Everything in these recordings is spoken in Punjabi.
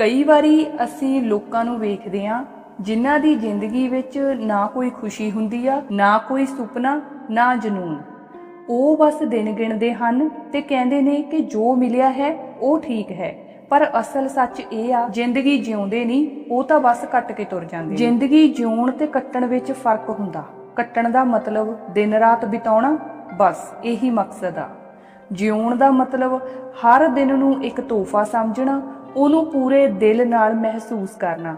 ਕਈ ਵਾਰੀ ਅਸੀਂ ਲੋਕਾਂ ਨੂੰ ਵੇਖਦੇ ਹਾਂ ਜਿਨ੍ਹਾਂ ਦੀ ਜ਼ਿੰਦਗੀ ਵਿੱਚ ਨਾ ਕੋਈ ਖੁਸ਼ੀ ਹੁੰਦੀ ਆ, ਨਾ ਕੋਈ ਸੁਪਨਾ, ਨਾ ਜਨੂਨ। ਉਹ ਬਸ ਦਿਨ ਗਿਣਦੇ ਹਨ ਤੇ ਕਹਿੰਦੇ ਨੇ ਕਿ ਜੋ ਮਿਲਿਆ ਹੈ, ਉਹ ਠੀਕ ਹੈ। ਪਰ ਅਸਲ ਸੱਚ ਇਹ ਆ, ਜ਼ਿੰਦਗੀ ਜਿਉਂਦੇ ਨਹੀਂ, ਉਹ ਤਾਂ ਬਸ ਕੱਟ ਕੇ ਤੁਰ ਜਾਂਦੇ ਜ਼ਿੰਦਗੀ ਜਿਉਣ ਤੇ ਕੱਟਣ ਵਿੱਚ ਫ਼ਰਕ ਹੁੰਦਾ। ਕੱਟਣ ਦਾ ਮਤਲਬ ਦਿਨ ਰਾਤ ਬਿਤਾਉਣਾ, ਬਸ ਇਹੀ ਮਕਸਦ ਆ। ਜਿਉਣ ਦਾ ਮਤਲਬ ਹਰ ਦਿਨ ਨੂੰ ਇੱਕ ਤੋਹਫਾ ਸਮਝਣਾ ਉਹਨੂੰ ਪੂਰੇ ਦਿਲ ਨਾਲ ਮਹਿਸੂਸ ਕਰਨਾ।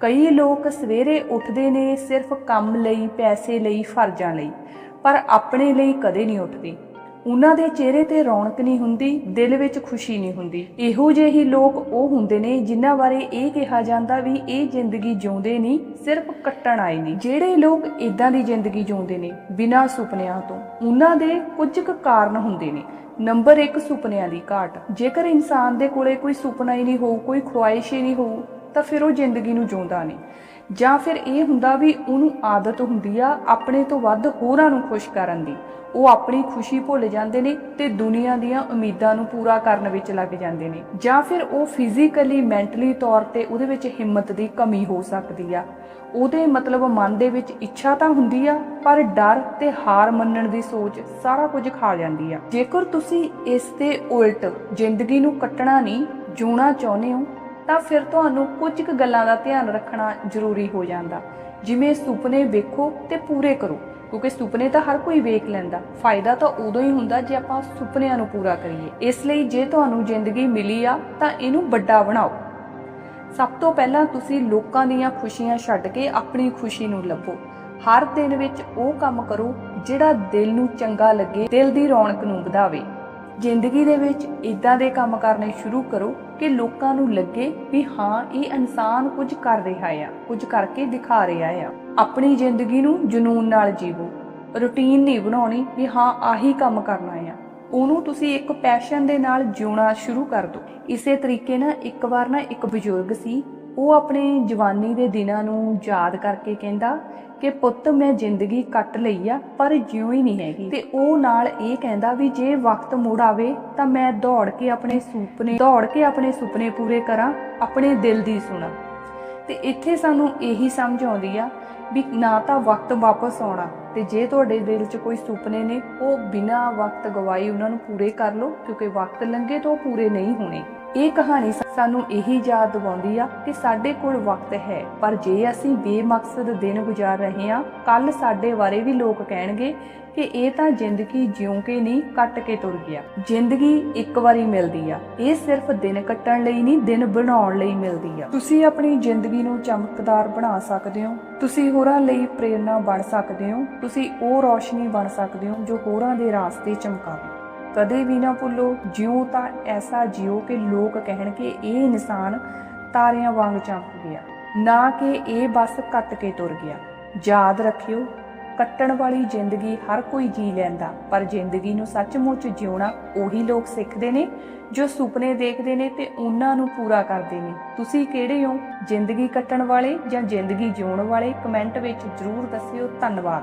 ਕਈ ਲੋਕ ਸਵੇਰੇ ਉੱਠਦੇ ਨੇ ਸਿਰਫ ਕੰਮ ਲਈ, ਪੈਸੇ ਲਈ, ਫਰਜ਼ਾਂ ਲਈ, ਪਰ ਆਪਣੇ ਲਈ ਕਦੇ ਨਹੀਂ ਉੱਠਦੇ। ਉਹਨਾਂ ਦੇ ਚਿਹਰੇ ਤੇ ਰੌਣਕ ਨਹੀਂ ਹੁੰਦੀ, ਦਿਲ ਵਿੱਚ ਖੁਸ਼ੀ ਨਹੀਂ ਹੁੰਦੀ। ਇਹੋ ਜਿਹੇ ਹੀ ਲੋਕ ਉਹ ਹੁੰਦੇ ਨੇ ਜਿਨ੍ਹਾਂ ਬਾਰੇ ਇਹ ਕਿਹਾ ਜਾਂਦਾ ਵੀ ਇਹ ਜ਼ਿੰਦਗੀ ਜਿਉਂਦੇ ਨਹੀਂ, ਸਿਰਫ ਕੱਟਣ ਆਏ ਨੇ। ਜਿਹੜੇ ਲੋਕ ਇਦਾਂ ਦੀ ਜ਼ਿੰਦਗੀ ਜਿਉਂਦੇ ਨੇ, ਬਿਨਾਂ ਸੁਪਨਿਆਂ ਤੋਂ, ਉਹਨਾਂ ਦੇ ਕੁਝ ਕੁ ਕਾਰਨ ਹੁੰਦੇ ਨੇ। ਨੰਬਰ 1 ਸੁਪਨਿਆਂ ਦੀ ਘਾਟ। ਜੇਕਰ ਇਨਸਾਨ ਦੇ ਕੋਲੇ ਕੋਈ ਸੁਪਨਾ ਹੀ ਨਹੀਂ ਹੋਊ, ਕੋਈ ਖੁਆਇਸ਼ ਹੀ ਨਹੀਂ ਹੋਊ, ਤਾਂ ਫਿਰ ਉਹ ਜ਼ਿੰਦਗੀ ਨੂੰ ਜਿਉਂਦਾ ਨਹੀਂ। ਜਾਂ ਫਿਰ ਇਹ ਹੁੰਦਾ ਵੀ ਉਹਨੂੰ ਆਦਤ ਹੁੰਦੀ ਆ ਆਪਣੇ ਤੋਂ ਵੱਧ ਹੋਰਾਂ ਨੂੰ ਖੁਸ਼ ਕਰਨ ਦੀ। ਉਹ ਆਪਣੀ ਖੁਸ਼ੀ ਭੁੱਲ ਜਾਂਦੇ ਨੇ ਤੇ ਦੁਨੀਆ ਦੀਆਂ ਉਮੀਦਾਂ ਨੂੰ ਪੂਰਾ ਕਰਨ ਵਿੱਚ ਲੱਗ ਜਾਂਦੇ ਨੇ। ਜਾਂ ਫਿਰ ਉਹ ਫਿਜ਼ੀਕਲੀ ਮੈਂਟਲੀ ਤੌਰ ਤੇ ਉਹਦੇ ਵਿੱਚ ਹਿੰਮਤ ਦੀ ਕਮੀ ਹੋ ਸਕਦੀ ਆ। ਉਹਦੇ ਮਤਲਬ ਮਨ ਦੇ ਵਿੱਚ ਇੱਛਾ ਤਾਂ ਹੁੰਦੀ ਆ, ਪਰ ਡਰ ਤੇ ਹਾਰ ਮੰਨਣ ਦੀ ਸੋਚ ਸਾਰਾ ਕੁਝ ਖਾ ਜਾਂਦੀ ਆ। ਜੇਕਰ ਤੁਸੀਂ ਇਸ ਦੇ ਉਲਟ ਜ਼ਿੰਦਗੀ ਨੂੰ ਕੱਟਣਾ ਨਹੀਂ, ਜਿਉਣਾ ਚਾਹੁੰਦੇ ਹੋ ਤਾਂ ਫਿਰ ਤੁਹਾਨੂੰ ਕੁਝ ਕੁ ਗੱਲਾਂ ਦਾ ਧਿਆਨ ਰੱਖਣਾ ਜ਼ਰੂਰੀ ਹੋ ਜਾਂਦਾ। ਜਿਵੇਂ ਸੁਪਨੇ ਵੇਖੋ ਤੇ ਪੂਰੇ ਕਰੋ, ਕਿਉਂਕਿ ਸੁਪਨੇ ਤਾਂ ਹਰ ਕੋਈ ਵੇਖ ਲੈਂਦਾ। ਫਾਇਦਾ ਤਾਂ ਉਦੋਂ ਹੀ ਹੁੰਦਾ ਜੇ ਆਪਾਂ ਸੁਪਨਿਆਂ ਨੂੰ ਪੂਰਾ ਕਰੀਏ। ਇਸ ਲਈ ਜੇ ਤੁਹਾਨੂੰ ਜ਼ਿੰਦਗੀ ਮਿਲੀ ਆ, ਤਾਂ ਇਹਨੂੰ ਵੱਡਾ ਬਣਾਓ। ਸਭ ਤੋਂ ਪਹਿਲਾਂ ਤੁਸੀਂ ਲੋਕਾਂ ਦੀਆਂ ਖੁਸ਼ੀਆਂ ਛੱਡ ਕੇ ਆਪਣੀ ਖੁਸ਼ੀ ਨੂੰ ਲੱਭੋ। ਹਰ ਦਿਨ ਵਿੱਚ ਉਹ ਕੰਮ ਕਰੋ ਜਿਹੜਾ ਦਿਲ ਨੂੰ ਚੰਗਾ ਲੱਗੇ, ਦਿਲ ਦੀ ਰੌਣਕ ਨੂੰ ਵਧਾਵੇ। ਜ਼ਿੰਦਗੀ ਦੇ ਵਿੱਚ ਇਦਾਂ ਦੇ ਕੰਮ ਕਰਨੇ ਸ਼ੁਰੂ ਕਰੋ ਕਿ ਲੋਕਾਂ ਨੂੰ ਲੱਗੇ ਵੀ ਹਾਂ, ਇਹ ਇਨਸਾਨ ਕੁਝ ਕਰ ਰਿਹਾ ਆ, ਕੁਝ ਕਰਕੇ ਦਿਖਾ ਰਿਹਾ ਆ। ਆਪਣੀ ਜ਼ਿੰਦਗੀ ਨੂੰ ਜਨੂਨ ਨਾਲ ਜੀਵੋ। ਰੁਟੀਨ ਨਹੀਂ ਬਣਾਉਣੀ ਵੀ ਹਾਂ, ਆਹੀ ਕੰਮ ਕਰਨਾ ਆ। ਉਹਨੂੰ ਤੁਸੀਂ ਇੱਕ ਪੈਸ਼ਨ ਦੇ ਨਾਲ ਜਿਉਣਾ ਸ਼ੁਰੂ ਕਰ ਦਿਓ। ਇਸੇ ਤਰੀਕੇ ਨਾਲ ਇੱਕ ਵਾਰ ਨਾ ਇੱਕ ਬਜ਼ੁਰਗ ਸੀ ਉਹ ਆਪਣੇ ਜਵਾਨੀ ਦੇ ਦਿਨਾਂ ਨੂੰ ਯਾਦ ਕਰਕੇ ਕਹਿੰਦਾ ਕਿ ਪੁੱਤ, ਮੈਂ ਜ਼ਿੰਦਗੀ ਕੱਟ ਲਈ ਆ, ਪਰ ਜਿਉ ਹੀ ਨਹੀਂ ਹੈਗੀ। ਤੇ ਉਹ ਨਾਲ ਇਹ ਕਹਿੰਦਾ ਵੀ ਜੇ ਵਕਤ ਮੁੜ ਆਵੇ ਤਾਂ ਮੈਂ ਦੌੜ ਕੇ ਆਪਣੇ ਸੁਪਨੇ, ਦੌੜ ਕੇ ਆਪਣੇ ਸੁਪਨੇ ਪੂਰੇ ਕਰਾਂ, ਆਪਣੇ ਦਿਲ ਦੀ ਸੁਣਾ। ਤੇ ਇੱਥੇ ਸਾਨੂੰ ਇਹੀ ਸਮਝ ਆਉਂਦੀ ਆ ਵੀ ਨਾ ਤਾਂ ਵਕਤ ਵਾਪਸ ਆਉਣਾ ਤੇ ਜੇ ਤੁਹਾਡੇ ਦਿਲ 'ਚ ਕੋਈ ਸੁਪਨੇ ਨੇ, ਉਹ ਬਿਨਾਂ ਵਕਤ ਗਵਾਈ ਉਹਨਾਂ ਨੂੰ ਪੂਰੇ ਕਰ ਲਓ, ਕਿਉਂਕਿ ਵਕਤ ਲੰਘੇ ਤੋਂ ਪੂਰੇ ਨਹੀਂ ਹੋਣੇ। ਇਹ ਕਹਾਣੀ ਸਾਨੂੰ ਇਹੀ ਯਾਦ ਦਿਵਾਉਂਦੀ ਆ ਕਿ ਸਾਡੇ ਕੋਲ ਵਕਤ ਹੈ, ਪਰ ਜੇ ਅਸੀਂ ਬੇਮਕਸਦ ਦਿਨ ਗੁਜ਼ਾਰ ਰਹੇ ਹਾਂ ਕੱਲ ਸਾਡੇ ਬਾਰੇ ਵੀ ਲੋਕ ਕਹਿਣਗੇ ਕਿ ਇਹ ਤਾਂ ਜ਼ਿੰਦਗੀ ਜਿਉਂ ਕੇ ਨਹੀਂ, ਕੱਟ ਕੇ ਤੁਰ ਗਿਆ। ਜ਼ਿੰਦਗੀ ਇੱਕ ਵਾਰੀ ਮਿਲਦੀ ਆ। ਇਹ ਸਿਰਫ ਦਿਨ ਕੱਟਣ ਲਈ ਨਹੀਂ, ਦਿਨ ਬਣਾਉਣ ਲਈ ਮਿਲਦੀ ਆ। ਤੁਸੀਂ ਆਪਣੀ ਜ਼ਿੰਦਗੀ ਨੂੰ ਚਮਕਦਾਰ ਬਣਾ ਸਕਦੇ ਹੋ। ਤੁਸੀਂ ਹੋਰਾਂ ਲਈ ਪ੍ਰੇਰਣਾ ਬਣ ਸਕਦੇ ਹੋ। ਤੁਸੀਂ ਉਹ ਰੋਸ਼ਨੀ ਬਣ ਸਕਦੇ ਹੋ ਜੋ ਹੋਰਾਂ ਦੇ ਰਾਸਤੇ ਚਮਕਾਵੇ। ਕਦੇ ਵੀ ਨਾ ਭੁੱਲੋ, ਜਿਉ ਤਾਂ ਐਸਾ ਜਿਉ ਕਿ ਲੋਕ ਕਹਿਣ ਕਿ ਇਹ ਇਨਸਾਨ ਤਾਰਿਆਂ ਵਾਂਗ ਚਮਕ ਗਿਆ। ਨਾ ਕਿ ਇਹ ਬਸ ਕੱਟ ਕੇ ਤੁਰ ਗਿਆ। ਯਾਦ ਰੱਖਿਓ, ਕੱਟਣ ਵਾਲੀ ਜ਼ਿੰਦਗੀ ਹਰ ਕੋਈ ਜੀ ਲੈਂਦਾ, ਪਰ ਜ਼ਿੰਦਗੀ ਨੂੰ ਸੱਚਮੁੱਚ ਜਿਉਣਾ ਉਹੀ ਲੋਕ ਸਿੱਖਦੇ ਨੇ, ਜੋ ਸੁਪਨੇ ਦੇਖਦੇ ਨੇ ਤੇ ਉਹਨਾਂ ਨੂੰ ਪੂਰਾ ਕਰਦੇ ਨੇ। ਤੁਸੀਂ ਕਿਹੜੇ ਹੋ? ਜ਼ਿੰਦਗੀ ਕੱਟਣ ਵਾਲੇ ਜਾਂ ਜ਼ਿੰਦਗੀ ਜਿਉਣ ਵਾਲੇ? ਕਮੈਂਟ ਵਿੱਚ ਜਰੂਰ ਦੱਸਿਓ। ਧੰਨਵਾਦ।